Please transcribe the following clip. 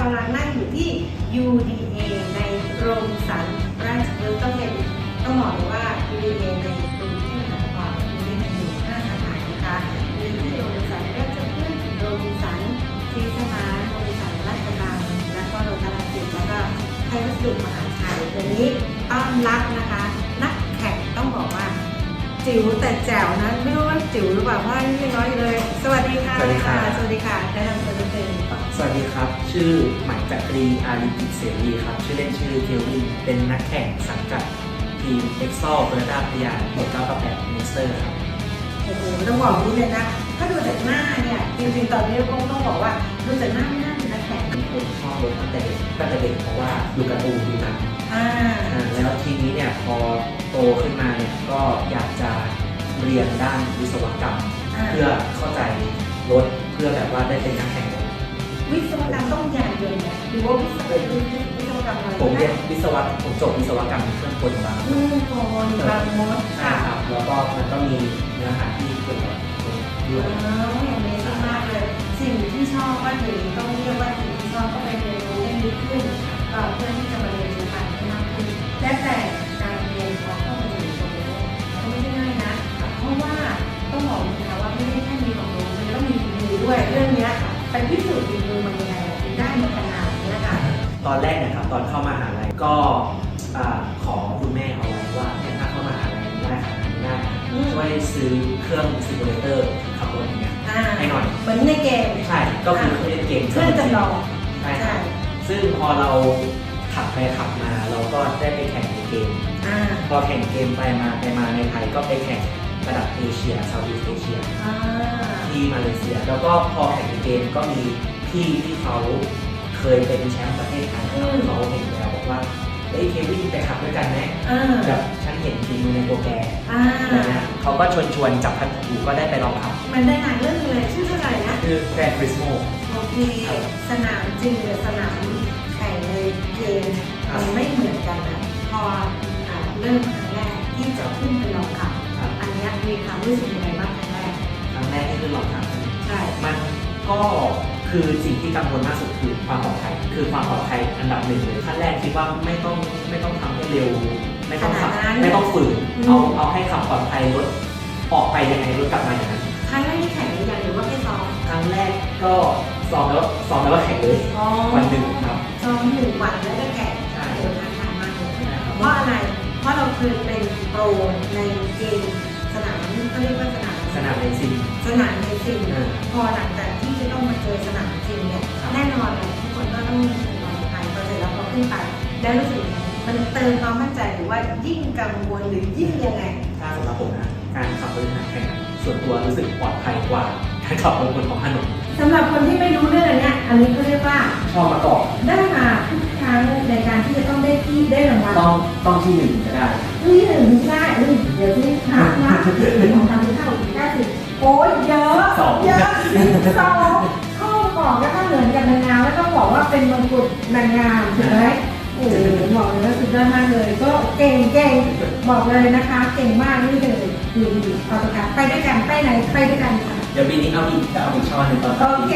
กำลังนั่งอยู่ที่ UDA ในโรงสันราชพฤกษ์ต้องเป็นต้องบอกเลยว่า UDA ในกรุงเทพมหานครมีอยู่ห้าสาขานะคะมีที่โรงสันราชพฤกษ์โรงสันศรีสมานโรงสันราชบังแล้วก็โรงตลาดจิตแล้วก็ไทยวัสดุมหาชัยวันนี้ต้อนรับนะคะ จิ๋วแต่แจ๋วนะไม่รู้ว่าจิ๋วหรือเปล่าเพราะอายุยังน้อยอยู่เลย สวัสดีค่ะสวัสดีค่ะสวัสดีค่ะแนะนำตัวนิดนึงสวัสดีครับ ชื่อหมายจักรีอาริกิจเสรีครับ ชื่อเล่นชื่อเควิน เป็นนักแข่งสังกัดทีมเอ็กซ์ซอลเบอร์ดาพยาหมวด998มินิสเตอร์ครับโอ้โหต้องบอกนี้เลยนะถ้าดูจากหน้าเนี่ยจริงๆตอนนี้ก็ต้องบอกว่าดูจากหน้าไม่น่าเป็นนักแข่งเป็นคนชอบรถตั้งแต่เด็กตั้งแต่เด็กเพราะว่าดูการ์ตูนดูหนังอ่าอ่าแล้วทีนี้เนี่ยพอโตขึ้นมาเนี่ยก็อยากจะ เรียนด้านวิศวกรรมอ่าเพื่อเข้าใจรถเพื่อแบบว่าได้เป็นนักแข่งรถวิศวกรรมต้องยานยนต์ไหมหรือว่าวิศวกรรมวิศวกรรมอะไรผมเรียนนะวิศวะผมจบวิศวกรรมเครื่องกลมาอืมโคนบางมดใช่ค่ะครับแล้วก็มันก็มีเนื้อหาที่เกี่ยวกับรถด้วยอ๋ออย่างนี้มากเลย สิ่งที่ชอบว่าถึงต้องเรียกว่าสิ่งที่ชอบก็ไปเรียนรู้ให้ลึกขึ้นก็เพื่อ ตอนแรกเนะครับตอนเข้ามาหาลัยก็อ่าขอคุณแม่เอาไว้ว่าเนี่ยถ้าเข้ามาหาลัยได้ขนาดนี้ได้อืมช่วยซื้อเครื่องซิมูเลเตอร์ขับรถอย่างเงี้ยอ่าให้หน่อยเหมือนในเกมใช่ก็คือเครื่องเล่นเกมเครื่องจำลองใช่คใช่รับซึ่งพอเราขับไปขับมาเราก็ได้ไปแข่งในเกมอ่าพอแข่งเกมไปมาไปมาในไทยก็ไปแข่งระดับเอเชียเซาท์อีสเอเชียอ่าที่มาเลเซีย แล้วก็พอแข่งในเกมก็มีพี่ที่เขา เคยเป็นแชมป์ประเทศไทยนะครับเขาเห็นแล้วบอกว่าเฮ้ยเควินไปขับด้วยกันไหมอ่าแบบฉันเห็นฝีมือในโปรแกรมอ่าอะไรเงี้ยเขาก็ชวนชวนๆจับพัดถูก็ได้ไปลองขับ มันได้หนังเรื่องหนึงเลยชื่อเท่าไหร่นะคือแกรนด์ฟริสโมโอเคสนามจริงกับสนามแข่งในเกมมันไม่เหมือนกันนะพออ่าเริ่มครั้งแรกที่จะขึ้นไปลองขับครับอันเนี้ยมีความรู้สึกยังไงบ้างครั้งแรกครั้งแรกที่ขึ้นลองขับใช่มัน ก็คือสิ่งที่กังวลมากสุดคือความปลอดภัย คือความปลอดภัยอันดับหนึ่งเลยขั้นแรกคิดว่าไม่ต้องไม่ต้องทำให้เร็ว ไม่ต้องขับขนาดนั้นไม่ต้องฝืนอืม เอาเอาให้ขับปลอดภัยรถออกไปยังไงรถกลับมาอย่างนั้น ครั้งแรกที่แข่งหรือยังหรือว่าแค่ซ้อมครั้งแรกก็ซ้อมแล้วซ้อมแล้วก็แข่งเลยอ๋อวันหนึ่งครับซ้อมหนึ่งวันแล้วก็แข่งใช่โอ้ท้าทายมากเลยนะครับเพราะอะไร เพราะเราเคยเป็นโปรในเกม ขึ้นไป แล้วรู้สึกยังไงมันเติมความมั่นใจหรือว่ายิ่งกังวลหรือยิ่งยังไงถ้าสำหรับผมนะการขับรถสนามแข่งอะส่วนตัวรู้สึกปลอดภัยกว่าการขับบนบนของถนนสำหรับคนที่ไม่รู้เรื่องอันเนี้ยอันนี้ก็เรียกว่าชอบมาก่อนได้มาทุกครั้งในการที่จะต้องได้ที่ได้รางวัลต้องต้องที่หนึ่งจะได้นี่หนึ่งไม่ได้นี่เดี๋ยวที่ถามนะของทำที่เท่าอีกได้สิโอ้ยเยอะสองเยอะสองข้อ บอกแล้วก็เหมือนกับนางงามแล้วต้องบอกว่าเป็นมงกุฎนางงามถูกไหมโอ้โหบอกเลยว่าสุดยอดมากเลย ก็เก่งเก่งบอกเลยนะคะ เก่งมากนี่เลยดีดีเอาละค่ะไปด้วยกันไปไหนไปด้วยกันค่ะเดี๋ยวปีนี้เอาอีกจะเอาอีกช้อนหนึ่งตอนโอเค